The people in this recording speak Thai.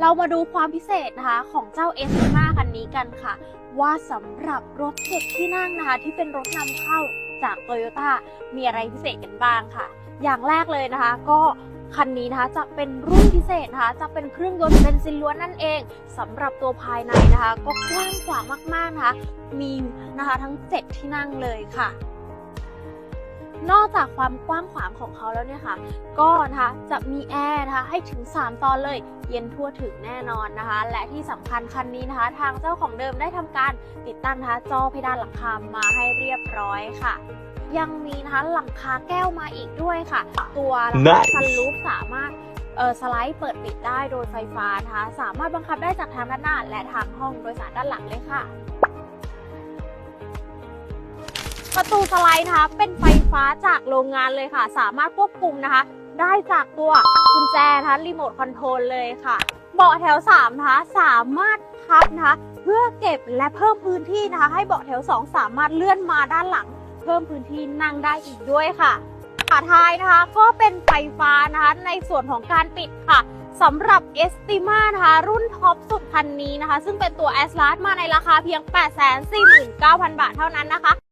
เรามาดูความพิเศษนะคะของเจ้า s t i m a คันนี้กันค่ะ ว่าสำหรับรถเจ็ดที่นั่งนะคะ ที่เป็นรถนำเข้าจาก Toyota มีอะไรพิเศษกันบ้างค่ะ อย่างแรกเลยนะคะ ก็คันนี้นะคะจะเป็นรุ่นพิเศษนะคะจะเป็นเครื่องยนต์เบนซินล้วนนั่นเองสำหรับตัวภายในนะคะ ก็กว้างขวางมากๆนะคะ มีนะคะทั้ง7ที่นั่งเลยค่ะ นอกจากความกว้างขวางของเขาแล้วเนี่ยค่ะ ก็นะคะจะมีแอร์นะคะให้ถึง 3 ตอนเลย เย็นทั่วถึงแน่นอนนะคะ และที่สำคัญคันนี้นะคะ ทางเจ้าของเดิมได้ทำการติดตั้งนะคะจอเพดานหลังคามาให้เรียบร้อยค่ะยังมีนะคะหลังคาแก้วมาอีกด้วยค่ะ ตัวหลังคา Nice ซันรูฟสามารถเออสไลด์เปิดปิดได้โดยไฟฟ้านะคะสามารถบังคับได้จากทางด้านหน้า และทางห้องโดยสารด้านหลังเลยค่ะ ประตูสไลด์นะคะเป็นไฟ ฟ้าจากโรงงานเลยค่ะ สามารถควบคุมนะคะ ได้จากตัวกุญแจนะคะรีโมทคอนโทรลเลยค่ะ เบาะแถว3นะคะสามารถพับนะคะเพื่อเก็บและเพิ่มพื้นที่นะคะ ให้เบาะแถว 2 สามารถเลื่อนมาด้านหลัง เพิ่มพื้นที่นั่งได้อีกด้วยค่ะฝาท้ายนะคะ ก็เป็นไฟฟ้านะคะในส่วนของการปิดค่ะสำหรับ e s t i m a นะคะ รุ่นท็อปสุดคันนี้นะคะ ซึ่งเป็นตัว a s l a s มาในราคาเพียง 849,000 บาทเท่านั้นนะคะ